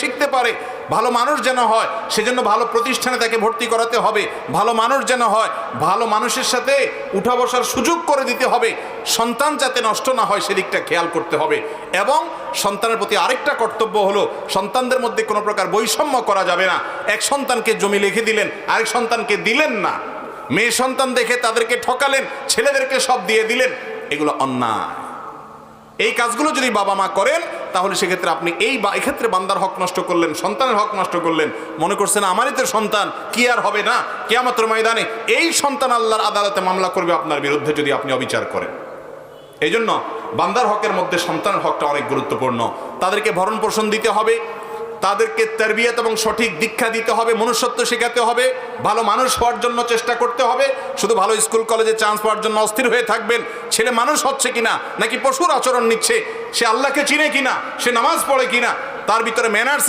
শিখতে পারে। ভালো মানুষ যেন হয়, সেজন্য ভালো প্রতিষ্ঠানে তাকে ভর্তি করাতে হবে। ভালো মানুষ যেন হয়, ভালো মানুষের সাথে উঠা বসার সুযোগ করে দিতে হবে। সন্তান যাতে নষ্ট না হয় সেদিকটা খেয়াল করতে হবে। এবং সন্তানের প্রতি আরেকটা কর্তব্য হলো, সন্তানদের মধ্যে কোনো প্রকার বৈষম্য করা যাবে না। এক সন্তানকে জমি লিখে দিলেন, আরেক সন্তানকে দিলেন না। মেয়ে সন্তান দেখে তাদেরকে ঠকালেন, ছেলেদেরকে সব দিয়ে দিলেন, এগুলো অন্যায়। এই কাজগুলো যদি বাবা মা করেন তাহলে সেক্ষেত্রে আপনি এই বা এক্ষেত্রে বান্দার হক নষ্ট করলেন, সন্তানের হক নষ্ট করলেন, মনে করছেন আমারই তো সন্তান, কি আর হবে না? কেয়ামতের ময়দানে এই সন্তান আল্লাহর আদালতে মামলা করবে আপনার বিরুদ্ধে যদি আপনি অবিচার করেন। এই জন্য বান্দার হকের মধ্যে সন্তানের হকটা অনেক গুরুত্বপূর্ণ। তাদেরকে ভরণ পোষণ দিতে হবে, তাদেরকে তারবিয়ত এবং সঠিক দীক্ষা দিতে হবে, মনুষ্যত্ব শেখাতে হবে, ভালো মানুষ হওয়ার জন্য চেষ্টা করতে হবে, শুধু ভালো স্কুল, কলেজে চান্স পাওয়ার জন্য অস্থির হয়ে থাকবেন, ছেলে মানুষ হচ্ছে কিনা, নাকি পশুর আচরণ নিচ্ছে সে আল্লাহকে চিনে কিনা সে নামাজ পড়ে কিনা তার ভিতরে ম্যানার্স